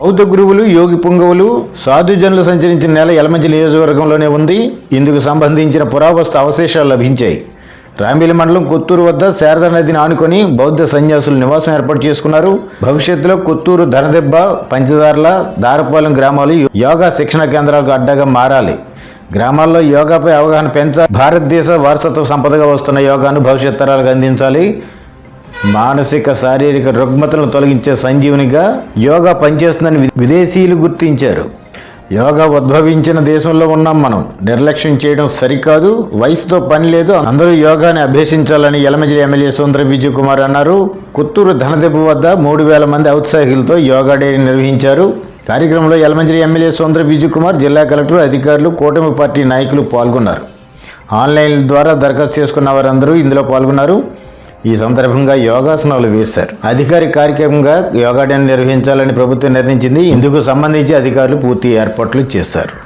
బౌద్ధ గురువులు యోగి పుంగవులు సాధుజనులు సంచరించిన నేల యలమంచి నియోజకవర్గంలోనే ఉంది. ఇందుకు సంబంధించిన పురావస్తు అవశేషాలు లభించాయి. రాంబిలి మండలం కొత్తూరు వద్ద శారదా నదిని ఆనుకొని బౌద్ధ సన్యాసులు నివాసం ఏర్పాటు చేసుకున్నారు. భవిష్యత్తులో కొత్తూరు ధనదెబ్బ పంచదార్ల దారపాలెం గ్రామాలు యోగా శిక్షణ కేంద్రాలకు అడ్డగా మారాలి. గ్రామాల్లో యోగాపై అవగాహన పెంచ భారతదేశ వారసత్వ సంపదగా వస్తున్న యోగాను భవిష్యత్ తరాలకు అందించాలి. మానసిక శారీరక రుగ్మతలను తొలగించే సంజీవునిగా యోగా పనిచేస్తుందని విదేశీయులు గుర్తించారు. యోగా ఉద్భవించిన దేశంలో ఉన్నాం మనం. నిర్లక్ష్యం చేయడం సరికాదు వయసుతో పని లేదు. అందరూ యోగాని అభ్యసించాలని యలమజిరి ఎమ్మెల్యే సుందర బిజు కుమార్ అన్నారు. కుత్తూరు ధనదెబ్బ వద్ద మూడు వేల మంది ఔత్సాహికులతో యోగా డే నిర్వహించారు. కార్యక్రమంలో యలమంజిరి ఎమ్మెల్యే సుందర బిజు కుమార్ జిల్లా కలెక్టర్ అధికారులు కూటమి పార్టీ నాయకులు పాల్గొన్నారు. ఆన్లైన్ ద్వారా దరఖాస్తు చేసుకున్న వారందరూ ఇందులో పాల్గొన్నారు. ఈ సందర్భంగా యోగాసనాలు వేశారు. అధికారిక కార్యక్రమంగా యోగా డే నిర్వహించాలని ప్రభుత్వం నిర్ణయించింది. ఇందుకు సంబంధించి అధికారులు పూర్తి ఏర్పాట్లు చేశారు.